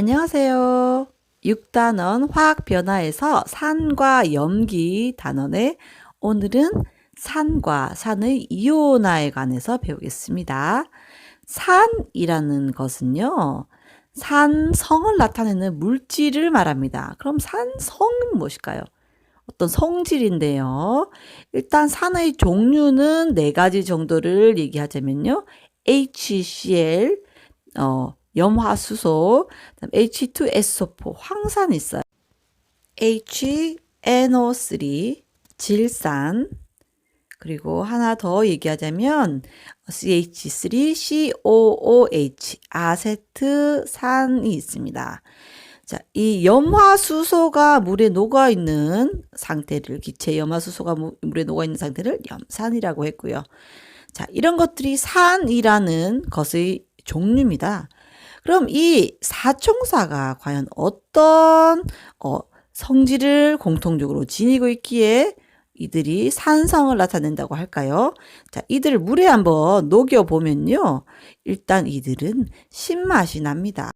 안녕하세요. 6단원 화학 변화에서 산과 염기 단원에 오늘은 산과 산의 이온화에 관해서 배우겠습니다. 산이라는 것은요, 산성을 나타내는 물질을 말합니다. 그럼 산성은 무엇일까요? 어떤 성질인데요. 일단 산의 종류는 네 가지 정도를 얘기하자면요. HCl, 어, 염화수소, H2SO4, 황산 있어요. HNO3, 질산, 그리고 하나 더 얘기하자면 CH3COOH, 아세트산이 있습니다. 자, 이 염화수소가 물에 녹아 있는 상태를 기체 염화수소가 물에 녹아 있는 상태를 염산이라고 했고요. 자, 이런 것들이 산이라는 것의 종류입니다. 그럼 이 사총사가 과연 어떤 어, 성질을 공통적으로 지니고 있기에 이들이 산성을 나타낸다고 할까요? 자, 이들을 물에 한번 녹여 보면요. 일단 이들은 신맛이 납니다.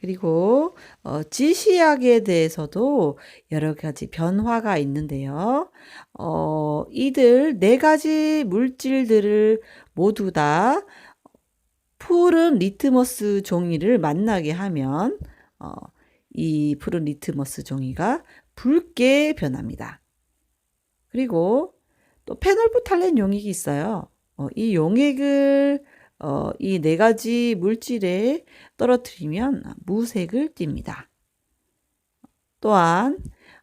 그리고 어, 지시약에 대해서도 여러 가지 변화가 있는데요. 어, 이들 네 가지 물질들을 모두 다 푸른 리트머스 종이를 만나게 하면 어, 이 푸른 리트머스 종이가 붉게 변합니다. 그리고 또 페놀프탈렌 용액이 있어요. 어, 이 용액을 어, 이 네 가지 물질에 떨어뜨리면 무색을 띱니다. 또한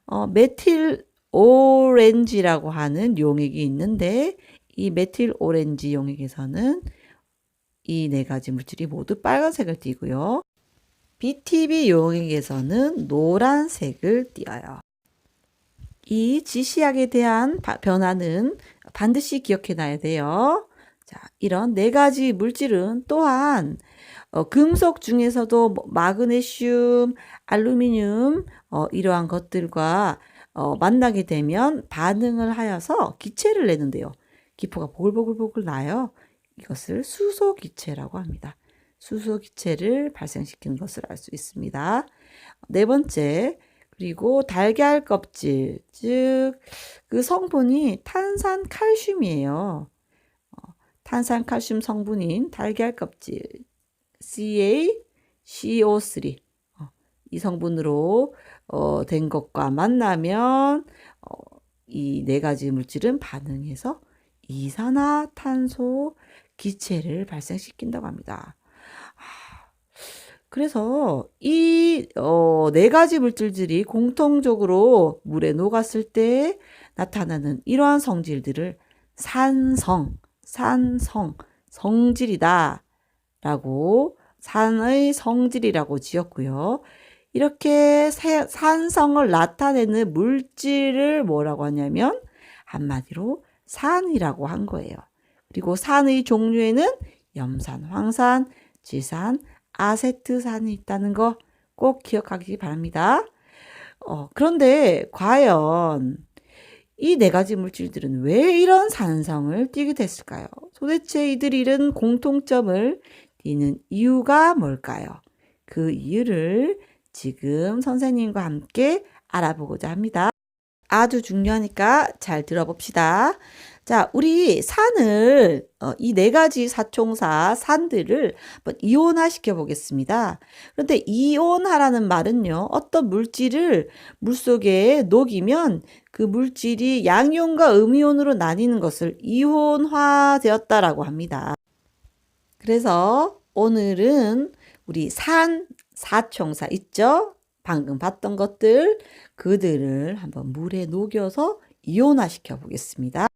어, 메틸 오렌지라고 하는 용액이 있는데 이 메틸 오렌지 용액에서는 이 네 가지 물질이 모두 빨간색을 띠고요. BTB 용액에서는 노란색을 띄어요. 이 지시약에 대한 변화는 반드시 기억해 놔야 돼요. 자, 이런 네 가지 물질은 또한 어, 금속 중에서도 뭐 마그네슘, 알루미늄 어, 이러한 것들과 어, 만나게 되면 반응을 하여서 기체를 내는데요. 기포가 보글보글보글 나요. 이것을 수소기체라고 합니다. 수소기체를 발생시키는 것을 알 수 있습니다. 네 번째, 그리고 달걀 껍질, 즉, 그 성분이 탄산 칼슘이에요. 어, 탄산 칼슘 성분인 달걀 껍질, CaCO3. 어, 이 성분으로 어, 된 것과 만나면 어, 이 네 가지 물질은 반응해서 이산화탄소 기체를 발생시킨다고 합니다. 그래서 이, 어, 네 가지 물질들이 공통적으로 물에 녹았을 때 나타나는 이러한 성질들을 산성, 산성, 성질이다. 라고 산의 성질이라고 지었고요. 이렇게 산성을 나타내는 물질을 뭐라고 하냐면 한마디로 산이라고 한 거예요. 그리고 산의 종류에는 염산, 황산, 지산, 아세트산이 있다는 거 꼭 기억하기 바랍니다. 어, 그런데 과연 이 네 가지 물질들은 왜 이런 산성을 띠게 됐을까요? 도대체 이들이 이런 공통점을 띠는 이유가 뭘까요? 그 이유를 지금 선생님과 함께 알아보고자 합니다. 아주 중요하니까 잘 들어봅시다. 자, 우리 산을 어, 이 네 가지 사총사 산들을 한번 이온화 시켜 보겠습니다. 그런데 이온화라는 말은요. 어떤 물질을 물속에 녹이면 그 물질이 양이온과 음이온으로 나뉘는 것을 이온화 되었다라고 합니다. 그래서 오늘은 우리 산 사총사 있죠? 방금 봤던 것들 그들을 한번 물에 녹여서 이온화 시켜 보겠습니다.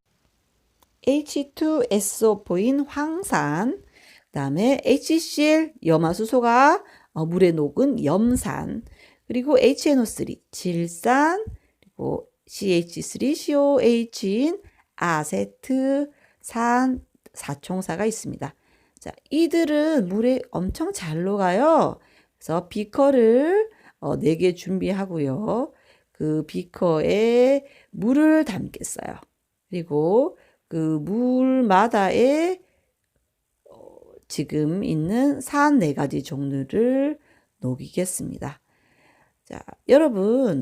H2SO4인 황산, 그 다음에 HCl 염화수소가 어, 물에 녹은 염산, 그리고 HNO3 질산, 그리고 CH3COH인 아세트산 사총사가 있습니다. 자, 이들은 물에 엄청 잘 녹아요. 그래서 비커를 어, 4개 준비하고요. 그 비커에 물을 담겠어요. 그리고 그 물마다에 어, 지금 있는 산 네 가지 종류를 녹이겠습니다. 자, 여러분,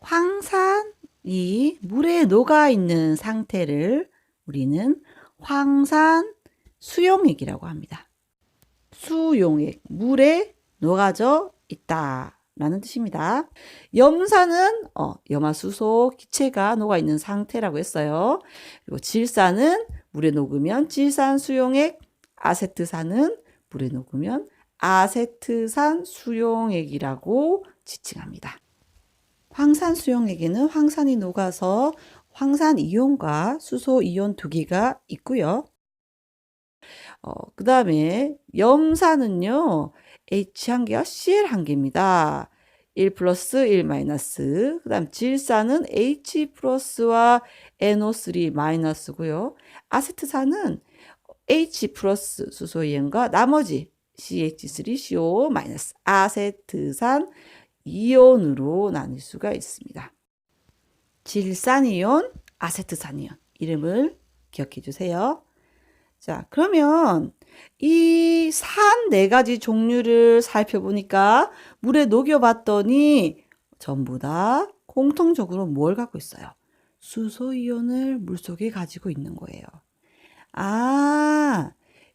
황산이 물에 녹아 있는 상태를 우리는 황산 수용액이라고 합니다. 수용액, 물에 녹아져 있다 라는 뜻입니다. 염산은 어, 염화수소 기체가 녹아 있는 상태라고 했어요. 그리고 질산은 물에 녹으면 질산 수용액, 아세트산은 물에 녹으면 아세트산 수용액이라고 지칭합니다. 황산 수용액에는 황산이 녹아서 황산 이온과 수소 이온 두 개가 있고요. 어, 그 다음에 염산은요, H 한 개와 Cl 한 개입니다. 1 플러스 1 마이너스. 그 다음 질산은 H 플러스와 NO3 마이너스고요. 아세트산은 H 플러스 수소이온과 나머지 CH3CO 마이너스 아세트산 이온으로 나뉠 수가 있습니다. 질산이온, 아세트산이온 이름을 기억해 주세요. 자, 그러면 이 산 네 가지 종류를 살펴보니까 물에 녹여봤더니 전부 다 공통적으로 뭘 갖고 있어요? 수소이온을 물속에 가지고 있는 거예요. 아,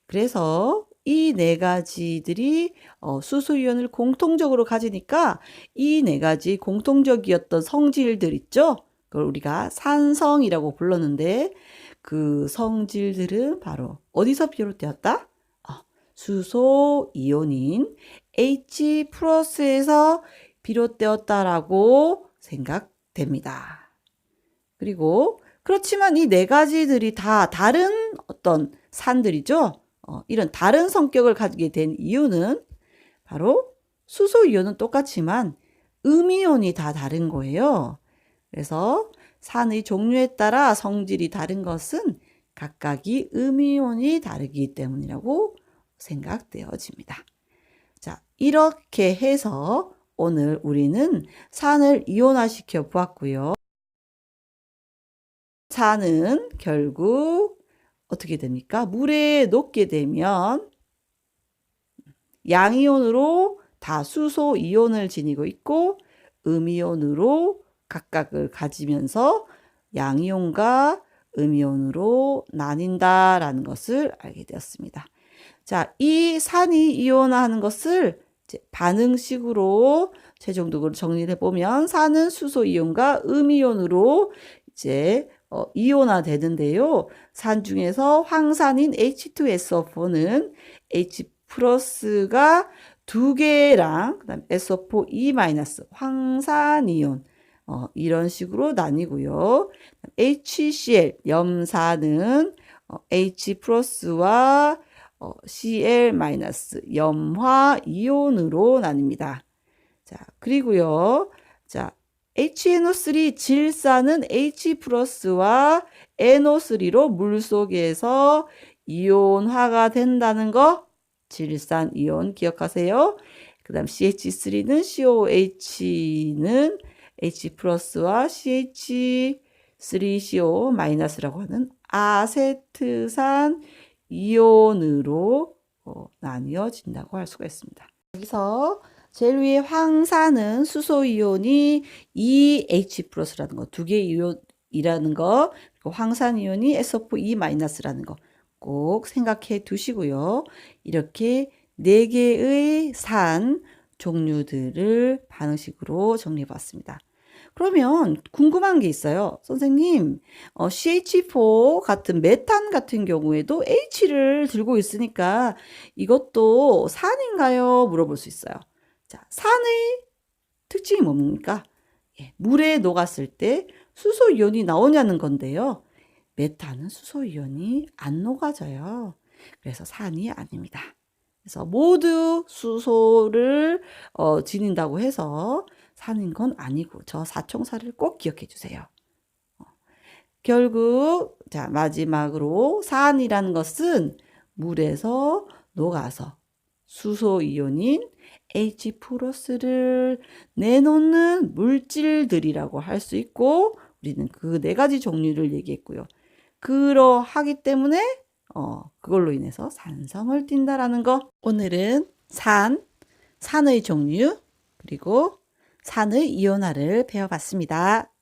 그래서 이 네 가지들이 어, 수소이온을 공통적으로 가지니까 이 네 가지 공통적이었던 성질들 있죠? 그걸 우리가 산성이라고 불렀는데 그 성질들은 바로 어디서 비롯되었다? 어, 수소 이온인 H 플러스에서 비롯되었다라고 생각됩니다. 그리고 그렇지만 이 네 가지들이 다 다른 어떤 산들이죠. 어, 이런 다른 성격을 가지게 된 이유는 바로 수소 이온은 똑같지만 음이온이 다 다른 거예요. 그래서 산의 종류에 따라 성질이 다른 것은 각각이 음이온이 다르기 때문이라고 생각되어집니다. 자, 이렇게 해서 오늘 우리는 산을 이온화시켜 보았고요. 산은 결국 어떻게 됩니까? 물에 녹게 되면 양이온으로 다 수소 이온을 지니고 있고 음이온으로 각각을 가지면서 양이온과 음이온으로 나뉜다라는 것을 알게 되었습니다. 자, 이 산이 이온화하는 것을 반응식으로 최종적으로 정리를 해보면 산은 수소 이온과 음이온으로 이제 어, 이온화 되는데요. 산 중에서 황산인 H2SO4는 H 플러스가 두 개랑 그다음 SO4 E 마이너스 황산이온 어, 이런 식으로 나뉘고요. HCl 염산은 어, H 플러스와 어, Cl 마이너스 염화 이온으로 나뉩니다. 자, 그리고요. 자, HNO3 질산은 H 플러스와 NO3로 물 속에서 이온화가 된다는 거 질산 이온 기억하세요. 그 다음 CH3는 COH는 H 플러스와 CH3CO 마이너스라고 하는 아세트산 이온으로 어, 나뉘어진다고 할 수가 있습니다. 여기서 제일 위에 황산은 수소 이온이 EH 플러스라는 거, 두 개의 이온이라는 거, 그리고 황산 이온이 SO4 마이너스라는 거 꼭 생각해 두시고요. 이렇게 네 개의 산 종류들을 반응식으로 정리해 봤습니다. 그러면 궁금한 게 있어요. 선생님, 어, CH4 같은 메탄 같은 경우에도 H를 들고 있으니까 이것도 산인가요? 물어볼 수 있어요. 자, 산의 특징이 뭡니까? 예, 물에 녹았을 때 수소 이온이 나오냐는 건데요. 메탄은 수소 이온이 안 녹아져요. 그래서 산이 아닙니다. 그래서 모두 수소를 어, 지닌다고 해서 사는 건 아니고 저 사총사를 꼭 기억해 주세요. 어, 결국 자 마지막으로 산이라는 것은 물에서 녹아서 수소 이온인 H 플러스를 내놓는 물질들이라고 할 수 있고 우리는 그 네 가지 종류를 얘기했고요. 그러하기 때문에 어, 그걸로 인해서 산성을 띈다라는 거. 오늘은 산, 산의 종류, 그리고 산의 이온화를 배워봤습니다.